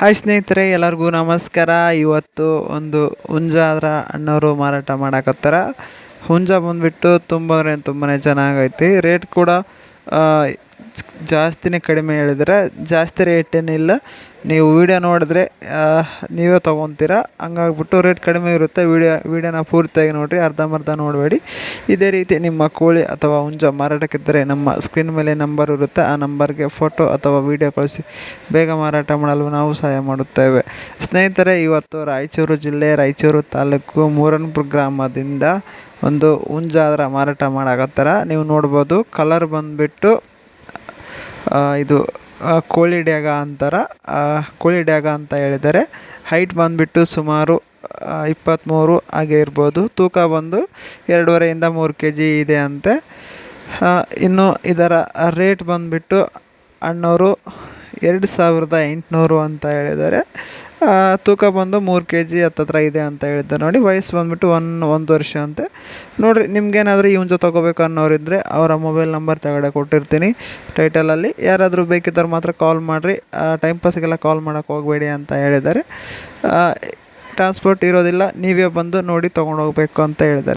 Hi ಸ್ನೇಹಿತರೆ, ಎಲ್ಲರಿಗೂ ನಮಸ್ಕಾರ. ಇವತ್ತು ಒಂದು ಹುಂಜಾದ್ರ ಅಣ್ಣವರು ಮಾರಾಟ ಮಾಡಕತ್ತಾರ. ಹುಂಜ ಬಂದುಬಿಟ್ಟು ತುಂಬ ಅಂದರೆ ತುಂಬಾ ಚೆನ್ನಾಗೈತಿ. ರೇಟ್ ಕೂಡ ಜಾಸ್ತಿನೇ ಕಡಿಮೆ ಹೇಳಿದ್ರೆ ಜಾಸ್ತಿ ರೇಟ್ ಏನಿಲ್ಲ ನೀವು ವೀಡಿಯೋ ನೋಡಿದ್ರೆ ನೀವೇ ತೊಗೊತೀರ. ಹಂಗಾಗ್ಬಿಟ್ಟು ರೇಟ್ ಕಡಿಮೆ ಇರುತ್ತೆ. ವೀಡಿಯೋ, ವೀಡಿಯೋನ ಪೂರ್ತಿಯಾಗಿ ನೋಡಿರಿ. ಅರ್ಧಂಬರ್ಧ ನೋಡಬೇಡಿ. ಇದೇ ರೀತಿ ನಿಮ್ಮ ಕೋಳಿ ಅಥವಾ ಹುಂಜ ಮಾರಾಟಕ್ಕಿದ್ದರೆ ನಮ್ಮ ಸ್ಕ್ರೀನ್ ಮೇಲೆ ನಂಬರ್ ಇರುತ್ತೆ. ಆ ನಂಬರ್ಗೆ ಫೋಟೋ ಅಥವಾ ವೀಡಿಯೋ ಕಳಿಸಿ. ಬೇಗ ಮಾರಾಟ ಮಾಡಲು ನಾವು ಸಹಾಯ ಮಾಡುತ್ತೇವೆ. ಸ್ನೇಹಿತರೆ, ಇವತ್ತು ರಾಯಚೂರು ಜಿಲ್ಲೆ, ರಾಯಚೂರು ತಾಲೂಕು ಮೂರನ್ಪುರ ಗ್ರಾಮದಿಂದ ಒಂದು ಹುಂಜಾದ್ರ ಮಾರಾಟ ಮಾಡಾಕತ್ತಾರ. ನೀವು ನೋಡ್ಬೋದು ಕಲರ್ ಬಂದುಬಿಟ್ಟು ಇದು ಕೋಳಿ ಡ್ಯಾಗ ಅಂತಾರ. ಕೋಳಿ ಡ್ಯಾಗ ಅಂತ ಹೇಳಿದರೆ ಹೈಟ್ ಬಂದುಬಿಟ್ಟು ಸುಮಾರು ಇಪ್ಪತ್ತ್ಮೂರು ಹಾಗೆ ಇರ್ಬೋದು. ತೂಕ ಬಂದು ಎರಡೂವರೆಯಿಂದ ಮೂರು ಕೆ ಜಿ ಇದೆ ಅಂತೆ. ಇನ್ನು ಇದರ ರೇಟ್ ಬಂದುಬಿಟ್ಟು ಅಣ್ಣವರು ಎರಡು ಸಾವಿರದ ಎಂಟುನೂರು ಅಂತ ಹೇಳಿದ್ದಾರೆ ತೂಕ ಬಂದು ಮೂರು ಕೆ ಜಿ ಹತ್ತತ್ರ ಇದೆ ಅಂತ ಹೇಳಿದ್ದೆ ನೋಡಿ, ವಯಸ್ಸು ಬಂದುಬಿಟ್ಟು ಒನ್, ಒಂದು ವರ್ಷ ಅಂತೆ. ನೋಡಿರಿ, ನಿಮ್ಗೇನಾದರೂ ಇವನ್ ಜೊತೆ ತೊಗೋಬೇಕು ಅನ್ನೋರಿದ್ದರೆ ಅವರ ಮೊಬೈಲ್ ನಂಬರ್ ತೆಗಡೆ ಕೊಟ್ಟಿರ್ತೀನಿ ಟೈಟಲಲ್ಲಿ. ಯಾರಾದರೂ ಬೇಕಿದ್ದವ್ರು ಮಾತ್ರ ಕಾಲ್ ಮಾಡಿರಿ. ಟೈಮ್ ಪಾಸ್ಗೆಲ್ಲ ಕಾಲ್ ಮಾಡೋಕ್ಕೆ ಹೋಗಬೇಡಿ ಅಂತ ಹೇಳಿದ್ದಾರೆ. ಟ್ರಾನ್ಸ್ಪೋರ್ಟ್ ಇರೋದಿಲ್ಲ, ನೀವೇ ಬಂದು ನೋಡಿ ತೊಗೊಂಡು ಹೋಗಬೇಕು ಅಂತ ಹೇಳಿದ್ದಾರೆ.